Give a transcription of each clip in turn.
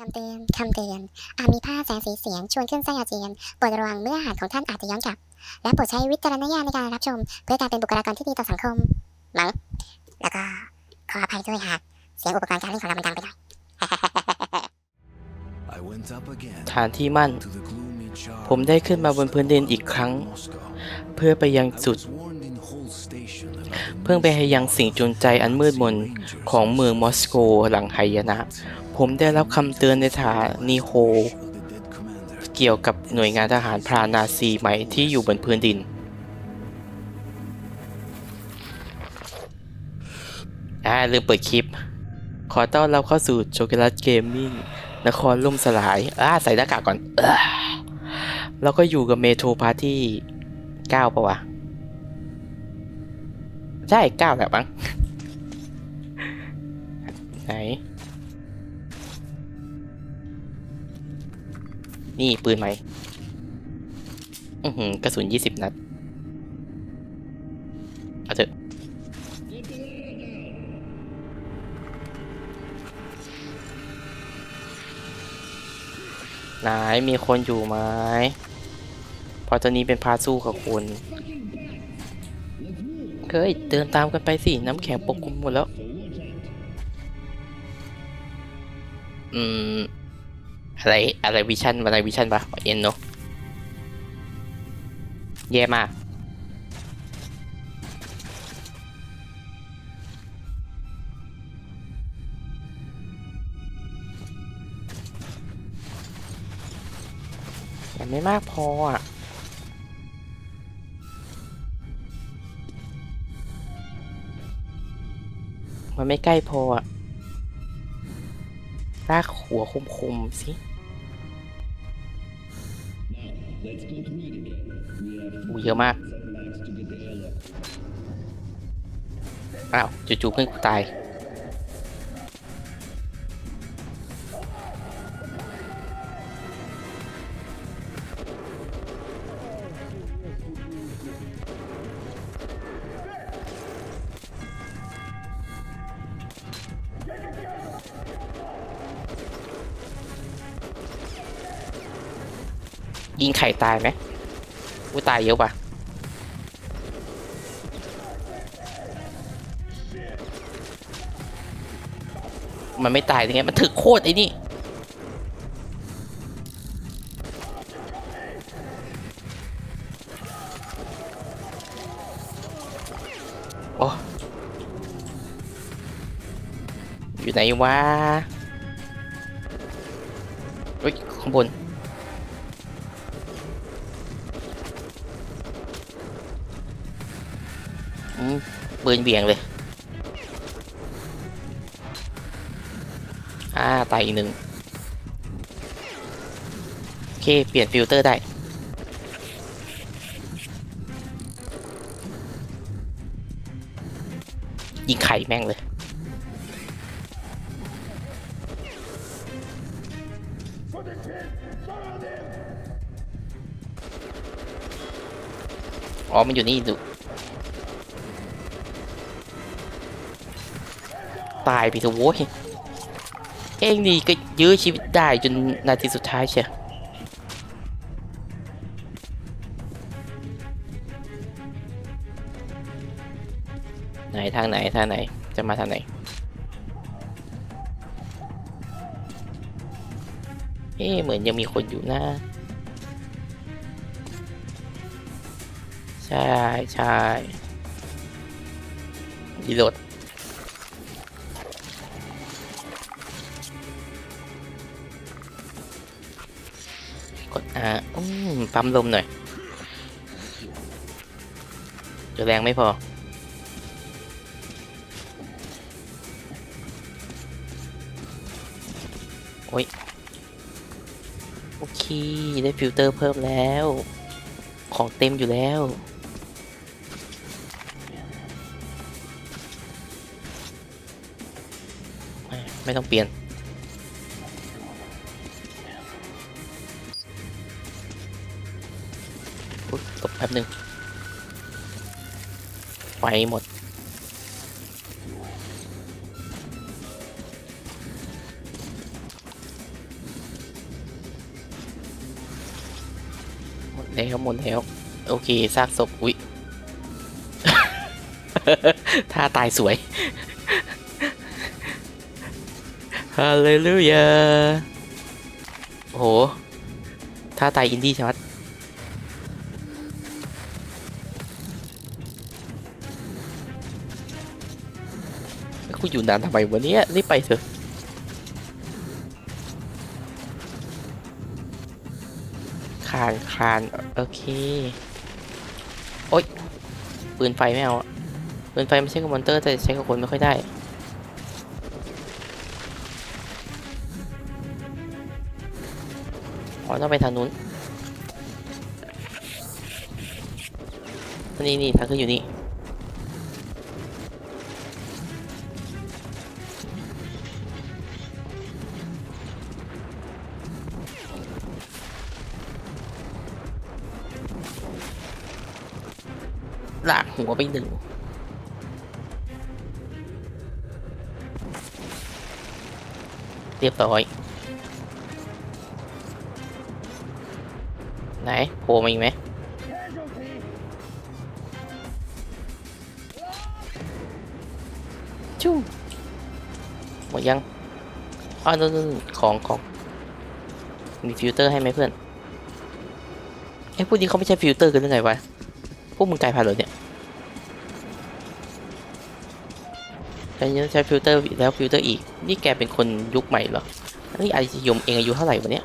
คำเตือน คำเตือน อาจมีภาพแสงสีเสียงชวนขึ้นไส้อาเจียนโปรดระวังเมื่ออาหารของท่านอาจจะย้อนกลับ และโปรดใช้วิจารณญาณในการรับชม เพื่อการเป็นบุคลากรที่ดีต่อสังคมมั้งแล้วก็ขออภัยด้วยหากเสียงอุปกรณ์การเล่นของเรามันดังไปหน่อย I went up again ฐานที่มั่น to the gloomy jar ผมได้ขึ้นมาบนพื้นดินอีกครั้ง Moscow. เพื่อไปยัง I สุด was warned in Hull Station about the เพื่อไปให้ยังสิ่งจูงใจอันมืดมน Rangers ของเมืองมอสโกหลังไหยนะ ผมได้รับคำเตือนในฐานีโฮเกี่ยวกับหน่วยงานทหารพรานาซีใหม่ที่อยู่บนพื้นดิน อ่าลืมเปิดคลิป ขอต้อนรับเข้าสู่โชกลัสเกมมิ่งนครล่มสลาย อ่า ใส่หน้ากากก่อนเอ้อแล้วก็อยู่กับเมโทรพาร์ที่9ปะวะ ใช่9แหละมั้งไหน นี่ปืนไหมอือหือกระสุนยี่สิบนัดเอาเถอะไหนมีคนอยู่ไหมพราะตอนนี้เป็นพาสู้กับคุณเฮ้ยเดินตามกันไปสิ น้ำแข็งปกคลุมหมดแล้ว อืม อะไรอะไรวิชั่นอะไรวิชั่นปะเอ็นเนาะแย่มากแต่ไม่มากพออะมันไม่ใกล้พออะลากหัวคมๆสิ มูเยอะมากอ้าวจู่ๆเพื่อนกูตาย ยิงไข่ตายไหมกูตายเยอะปะมันไม่ตายยังไงมันถึกโคตรไอ้นี่โอ้อยู่ไหนวะเฮ้ยข้างบน ปืนเบี่ยงเลย อ่า ตายอีกหนึ่งโอเค เปลี่ยนฟิลเตอร์ได้ ยิงไข่แม่งเลย อ๋อ มันอยู่นี่ดู ตายไปเถอะโว้ยเองนี่ก็ยื้อชีวิตได้จนนาทีสุดท้ายเชียวไหนทางไหนทางไหนจะมาทางไหน เอ๊เหมือนยังมีคนอยู่นะ ใช่ใช่รีโหลด ปั๊มลมหน่อยจะแรงไม่พอ โอ้ย โอเค ได้ฟิลเตอร์เพิ่มแล้ว ของเต็มอยู่แล้วไม่ไม่ต้องเปลี่ยน ตบแป๊บหนึ่งไปหมด หมดแล้วหมดแล้ว โอเคซากศพอุ๊ยท่าตายสวย ฮาเลลูยาโห ท่าตายอินดี้ใช่ไหม กูอยู่นานทำไมวันนี้รีบไปเถอะคานคานโอเค โอ๊ย ปืนไฟไม่เอาปืนไฟไม่ใช่กับมอนเตอร์แต่ใช้กับคนไม่ค่อยได้อ๋อต้องไปทางนู้น นี่นี่ทางขึ้นอยู่นี่ วไปหนึ่งเรียบร้อย ไหนโผล่มาอีกไหมจุ้งหมดยังอ๋อนู่นๆของของมีฟิลเตอร์ให้ไหมเพื่อนไอ้พวกนี้เขาไม่ใช่ฟิลเตอร์กันหรือไงวะ พวกมึงกลายพันธุ์เหรอเนี่ย แต่ยังใช้ฟิลเตอร์แล้วฟิลเตอร์อีก นี่แกเป็นคนยุคใหม่เหรอนี่อายุยมเองอายุเท่าไหร่วะเนี่ย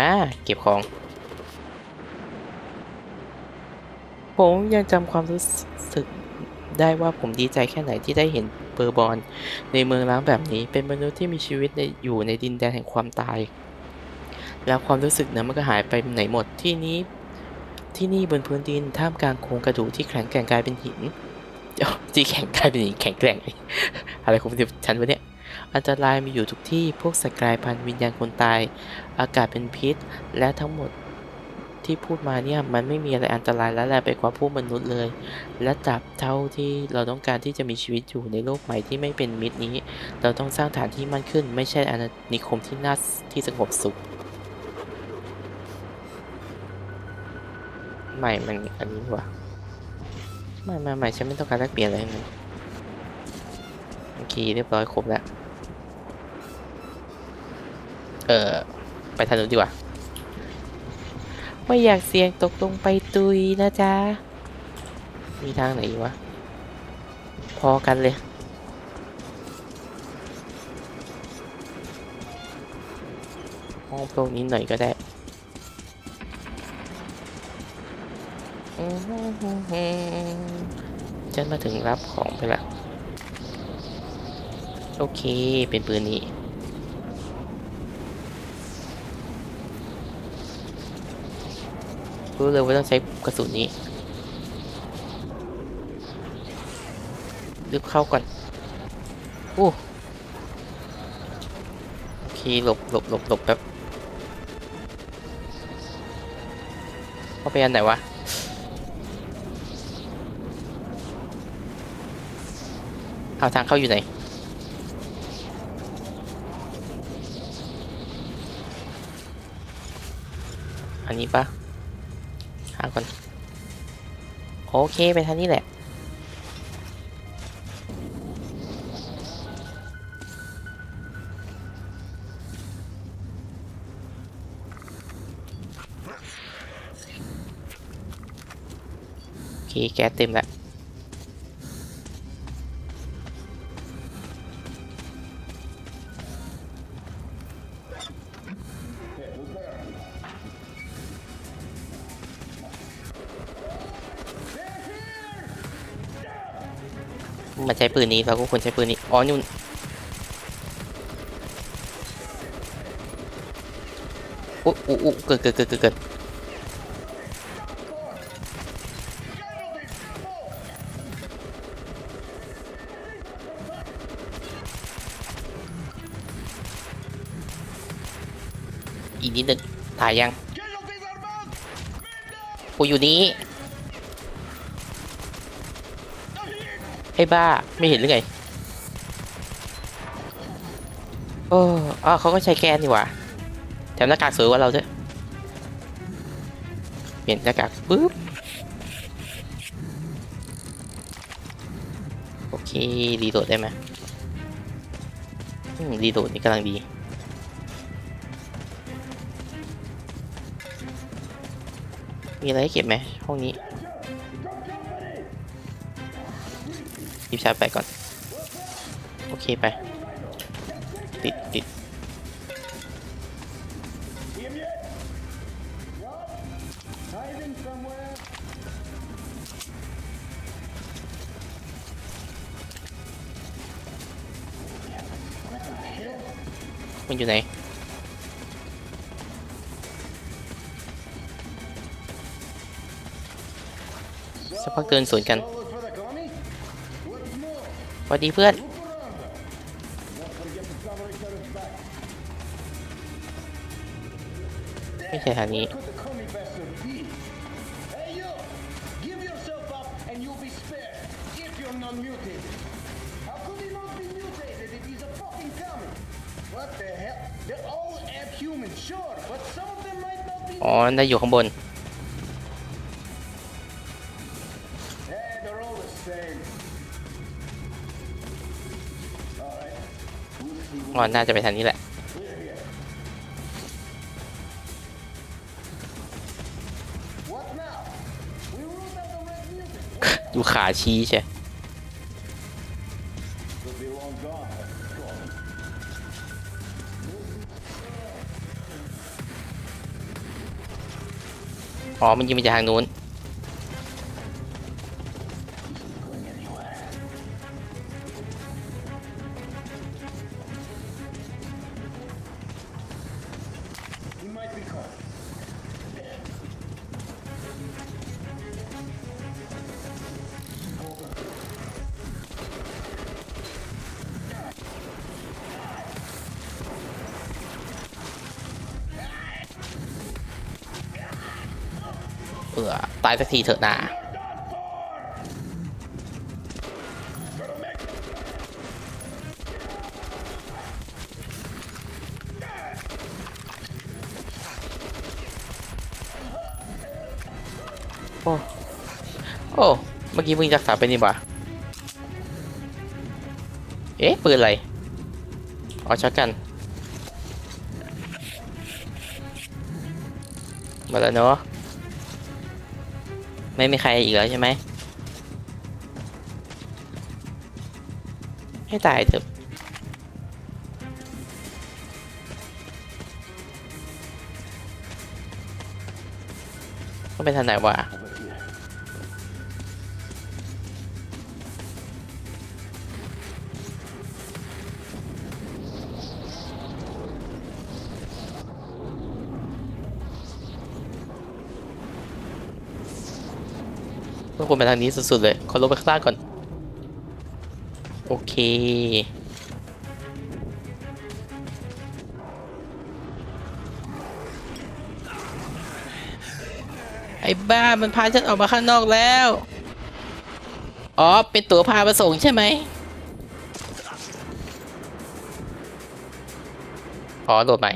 อ่าเก็บของ ผมยังจำความรู้สึกได้ว่าผมดีใจแค่ไหนที่ได้เห็นเบอร์บอน ในเมืองร้างแบบนี้เป็นมนุษย์ที่มีชีวิตในอยู่ในดินแดนแห่งความตาย แล้วความรู้สึกนั้นมันก็หายไปไหนหมดที่นี้ ที่นี่บนพื้นดินท่ามกลางโครงกระดูกที่แข็งแกร่งกลายเป็นหิน ที่แข็งกลายเป็นหินแข็งแกร่ง อะไรของฉันวะเนี่ย อันตรายมีอยู่ทุกที่ พวกสกายพันวิญญาณคนตาย อากาศเป็นพิษ และทั้งหมดที่พูดมาเนี่ยมันไม่มีอะไรอันตรายและแรงไปกว่าพวกมนุษย์เลย และตราบเท่าที่เราต้องการที่จะมีชีวิตอยู่ในโลกใหม่ที่ไม่เป็นมิตรนี้ เราต้องสร้างฐานที่มั่นขึ้น ไม่ใช่อาณานิคมที่น่าที่สงบสุขไม่มันอันนี้ว่ะ ไม่ไม่ไม่ฉันไม่ต้องการแลกเปลี่ยนอะไรทั้งนั้นโอเคเรียบร้อยครบแล้ว เออไปทางนู้นดีกว่า ไม่อยากเสี่ยงตกลงไปตุยนะจ๊ะ มีทางไหนวะ พอกันเลยห้องตรงนี้หน่อยก็ได้ ฉันมาถึงรับของไปละโอเค เป็นปืนนี้ รู้เลยว่าต้องใช้กระสุนนี้รีบเข้าก่อนโอ้โอเค หลบหลบหลบหลบแป๊บเข้าไปอันไหนวะ เอาทางเข้าอยู่ไหนอันนี้ปะหาก่อนโอเคไปทางนี้แหละ โอเค แก๊สเต็มแล้ว ใช้ปืนนี้เราก็ควรใช้ปืนนี้ อ๋อนู่นอุ๊อุ๊อุ๊เกิดเกิดเกิดเกิดเกิดอีกนิดนึงตายยังกูอยู่นี้ ไอ้บ้าไม่เห็นหรือไงโอ้อ๋อเขาก็ใช้แกนนี่หว่าแถมหน้ากากสวยกว่าเราด้วยเปลี่ยนหน้ากากปุ๊บโอเครีโหลดได้ไหมอืมรีโหลดนี่กำลังดีมีอะไรให้เก็บไหมห้องนี้ หยิบชาร์จไปก่อน โอเคไป ติดติดมันอยู่ไหนสักพักเดินสวนกัน สวัสดีเพื่อน ไม่ใช่ทางนี้ could the commie bastard be? Hey you! Give yourself up and We'll see อ๋อน่าจะไปทางนี้แหละ Clear here. What now? We ruled out the red mutant. ดูขาชี้ใช่ Could be long gone. Go on. อ๋อมันยิงมาจากทางนู้น เออตายสักทีเถอะนา กี้เพิ่งรักษาไปนี่บ่าเอ๊ะปืนอะไรอ๋อช็อตกัน มาแล้วเนาะ ไม่มีใครอีกแล้วใช่ไหม ให้ตายเถอะต้องไปทางไหนวะ ต้องควรไปทางนี้สุดๆเลย ขอลงไปข้างล่างก่อน โอเค ไอ้บ้ามันพาฉันออกมาข้างนอกแล้ว อ๋อ เป็นตั๋วพามาส่งใช่ไหมอ๋อโหลดใหม่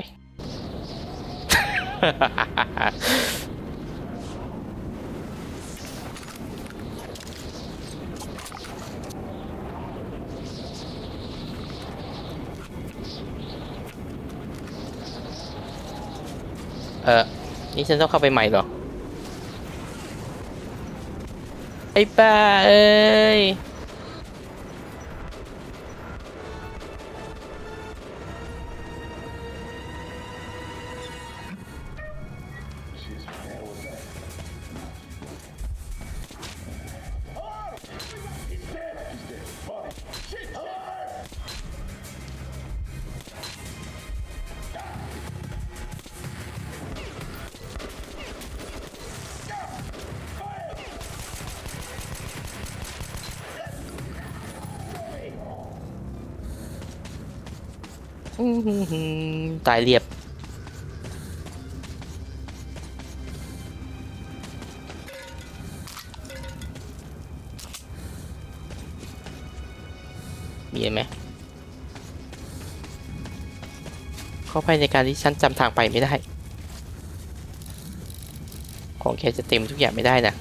เออ นี่ฉันต้องเข้าไปใหม่หรอ ไอ้ป้าเอ้ย ตายเรียบ มีไหมขออภัยในการที่ฉันจำทางไปไม่ได้ ของแค่จะเต็มทุกอย่างไม่ได้นะ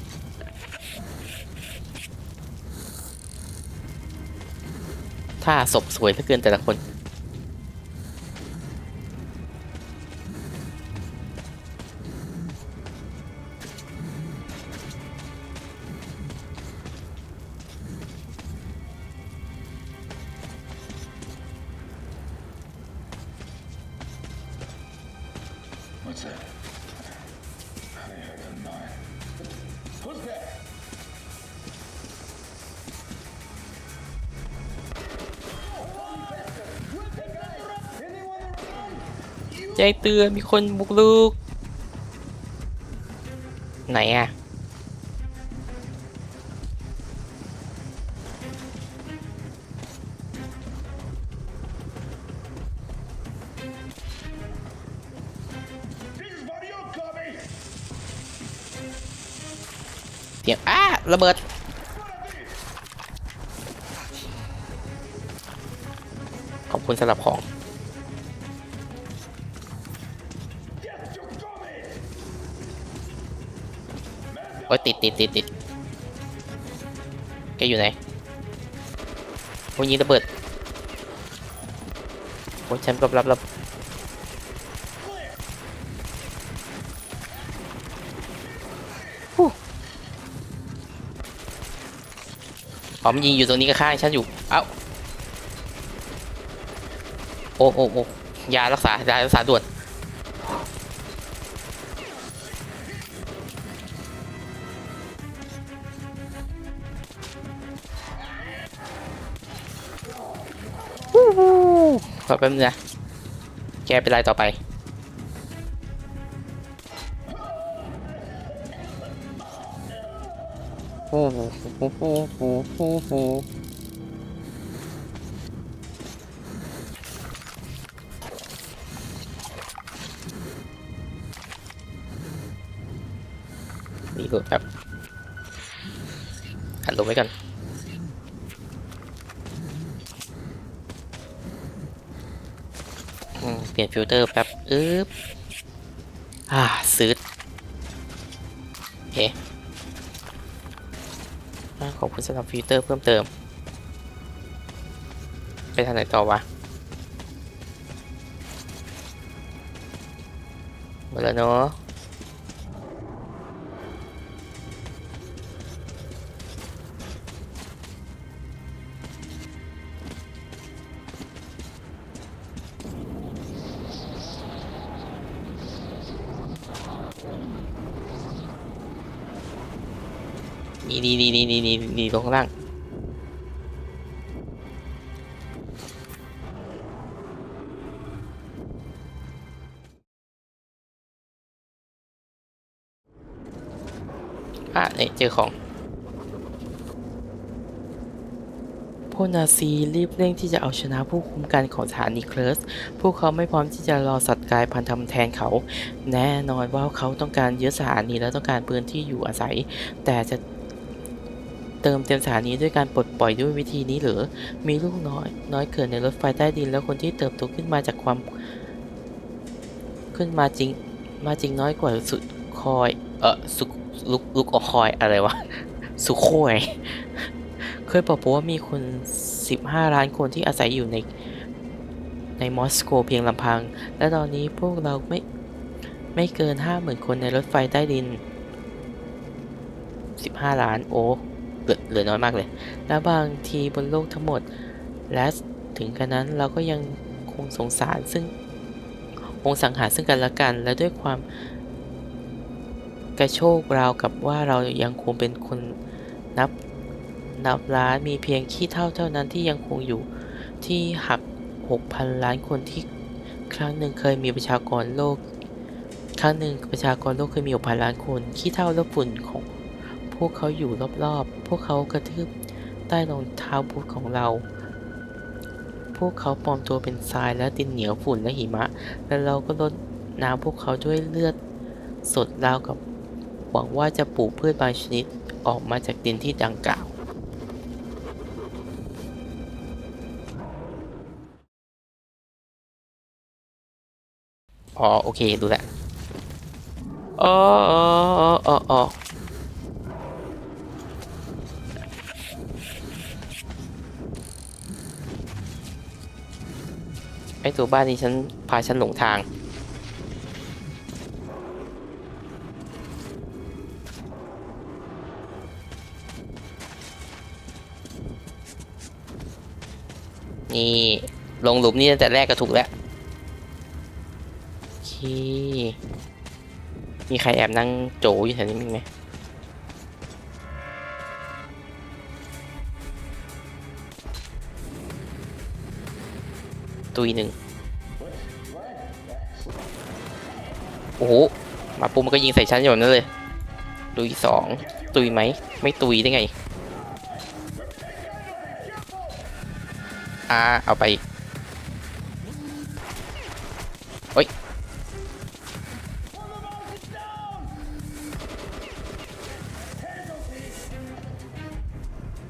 ถ้าศพสวยเหลือเกินแต่ละคน จ้งเตือนมีคนบุกรุก ไหนอะเสียงอ้าระเบิดขอบคุณสำหรับของ โอ้ยติดติดติดติดแกอยู่ไหนโอ้ยยิงระเบิดโอ้ยฉันรับรับรับฮู้อ๋อมันยิงอยู่ตรงนี้ก็ข้างฉันอยู่ เอ้า โอ้โอ้โอ้ยารักษายารักษาด่วน ขอแป๊บนึงนะ แกเป็นไรต่อไป โอ้โห ฟิลเตอร์แป๊บอึ๊บอ่าซื้อโอเคอ่าขอบคุณสำหรับฟิลเตอร์เพิ่มเติม ไปทางไหนต่อวะหมดแล้วเนาะ นี่นี่นี่นี่นี่นี่นี่ตรงข้างล่างอะนี่เจอของพวกนาซีรีบเร่งที่จะเอาชนะผู้คุมกันของสถานีเคลส พวกเขาไม่พร้อมที่จะรอสัตว์กายพันธุ์ทำแทนเขา แน่นอนว่าเขาต้องการยึดสถานีและต้องการพื้นที่อยู่อาศัย แต่จะ เติมเต็มสถานีด้วยการปลดปล่อยด้วยวิธีนี้หรือ มีลูกน้อย น้อยเกิดในรถไฟใต้ดิน แล้วคนที่เติบโตขึ้นมาจากความ ขึ้นมาจริง มาจริงน้อยกว่าสุดคอย เออสุลุกลุกอคอยอะไรวะ สุโคยเคยบอกผมว่ามีคน 15 ล้านคนที่อาศัยอยู่ในในมอสโกเพียงลำพัง และตอนนี้พวกเราไม่ไม่เกิน 50,000 คนในรถไฟใต้ดิน 15 ล้านโอ้ เหลือน้อยมากเลย และบางทีบนโลกทั้งหมด และถึงกันนั้นเราก็ยังคงสงสารซึ่งคงสังหารซึ่งกันและกัน และด้วยความกระโชกราวกับว่าเรายังคงเป็นคนนับนับล้านมีเพียงขี้เท่าเท่านั้นที่ยังคงอยู่ที่หัก 6,000 ล้านคนที่ครั้งหนึ่งเคยมีประชากรโลก ครั้งหนึ่งประชากรโลกเคยมี 6,000 ล้านคนขี้เท่าและฝุ่นของ วกเขาอยู่รอบๆ พวกเขากระทืบใต้รองเท้าบูทของเรา พวกเขาปลอมตัวเป็นทรายและดินเหนียวฝุ่นและหิมะ และเราก็ลดน้ำพวกเขาด้วยเลือดสดราวกับหวังว่าจะปลูกพืชบางชนิดออกมาจากดินที่ดังกล่าวอ๋อโอเค ดูแลวอ๋ออ๋ออ๋ออ๋อ ไอตัวบ้านนี้ฉันพาฉันหลงทาง นี่ลงหลุมนี่ตั้งแต่แรกก็ถูกแล้วโอเคมีใครแอบนั่งโจอยู่แถวนี้มั้ยไหม ตุยหนึ่งโอ้โหมาปุ๊บมันก็ยิงใส่ฉันอย่างนั้นเลยตุยสองตุยไหมไม่ตุยได้ไงอ่าเอาไปโอ้ย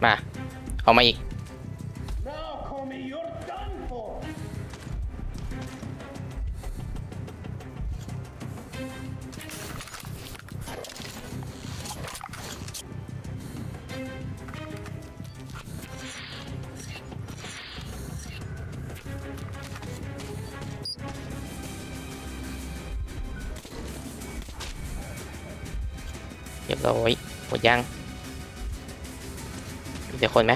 มา เอามาอีก ดยังเดี๋ยวคนไหม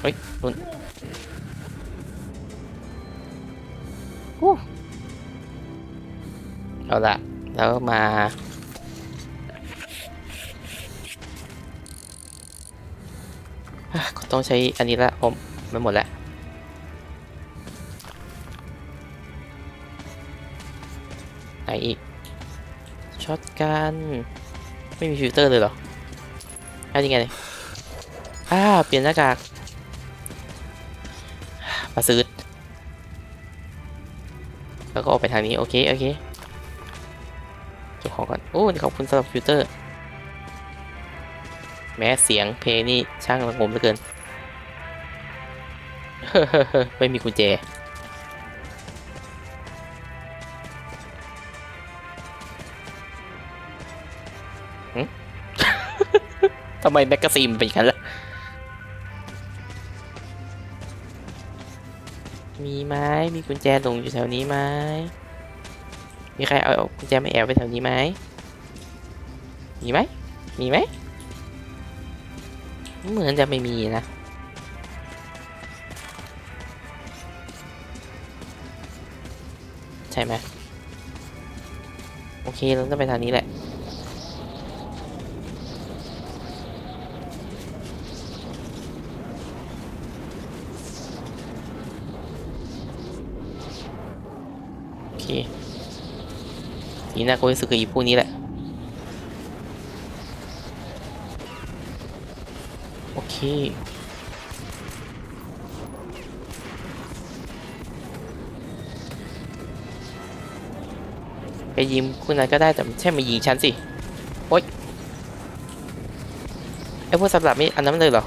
เฮ้ยนุ่นอู้เอาละแล้วมาก็ต้องใช้อันนี้ละผมไม่หมดแล้วไหนอีกช็อตกัน ไม่มีฟิลเตอร์เลยเหรออันนี้ไงเนี่ยอ่าเปลี่ยนหน้ากากมาซื้อแล้วก็ออกไปทางนี้ โอเค โอเคเก็บของก่อน โอ้ขอบคุณสำหรับฟิลเตอร์ แม้เสียงเพลงนี่ช่างระงมเหลือเกิน ไม่มีกุญแจ ทำไมแมกกาซีนเป็นอย่างนั้นล่ะ มีไหมมีกุญแจหลงอยู่แถวนี้ไหมมีใครเอากุญแจมาแอบไว้แถวนี้ไหม มีไหม มีไหม เหมือนจะไม่มีนะใช่ไหมโอเคเราต้องไปทางนี้แหละ โอเค นี่น่าก็รู้สึกกับอีพวกนี้แหละ โอเคไปยิงคุณนั้นก็ได้แต่ไม่ใช่มายิงฉันสิ โอ๊ยไอ้พวกสำหรับนี่อันนั้นเลยเหรอ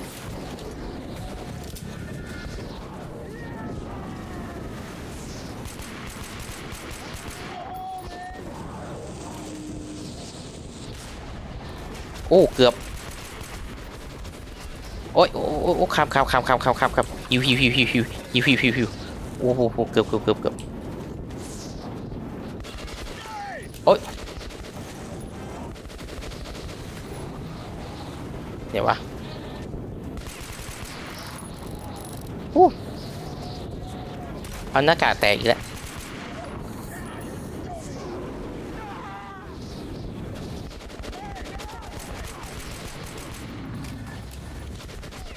อ้เกือบโอ้ยโอ้โอ้ข้ามข้ามข้ามข้ามข้ามข้ามข้ามฮิวฮิวฮิวฮิวฮิวฮิวฮิวฮิวฮิวโอ้โหโหเกือบเกือบเกือบเกือบโอ้ยเดี๋ยววะโอ้เอาหน้ากากแตกอีกแล้ว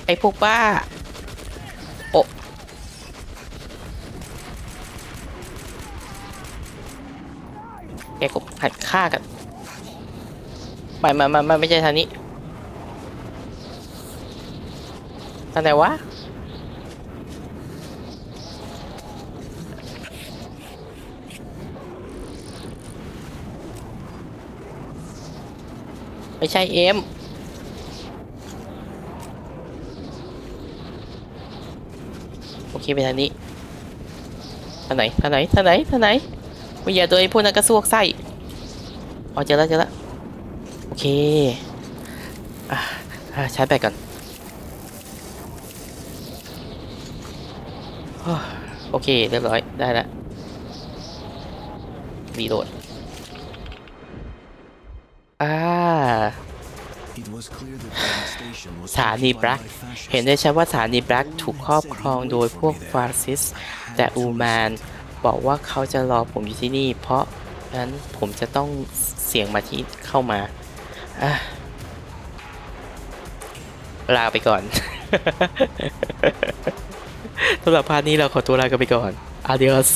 ไอ้พวกบ้า โอะแกก็หัดฆ่ากันไม่ไม่ไม่ไม่ไม่ใช่ทางนี้ทางไหนวะไม่ใช่เอ็ม อเคไปทางนี้ทางไหนทางไหนทางไหนทางไหนไม่อย่าโดนไอ้พวกนั้นกระซวกไส้อ๋อเจอแล้วเจอแล้วโอเคอะใช้แบตก่อนโอ้โอเคเรียบร้อยได้แล้วรีโหลดอ่า สถานี occupied บลัก by fascists. เห็นได้ชัดว่าสถานีบลักถูกครอบครองโดยพวกฟาสซิสต์แต่อูแมนบอกว่าเขาจะรอผมอยู่ที่นี่ เพราะฉะนั้นผมจะต้องเสี่ยงมาที่เข้ามาอะลาไปก่อนสำหรับพาร์ทนี้เราขอตัวลากันไปก่อน adios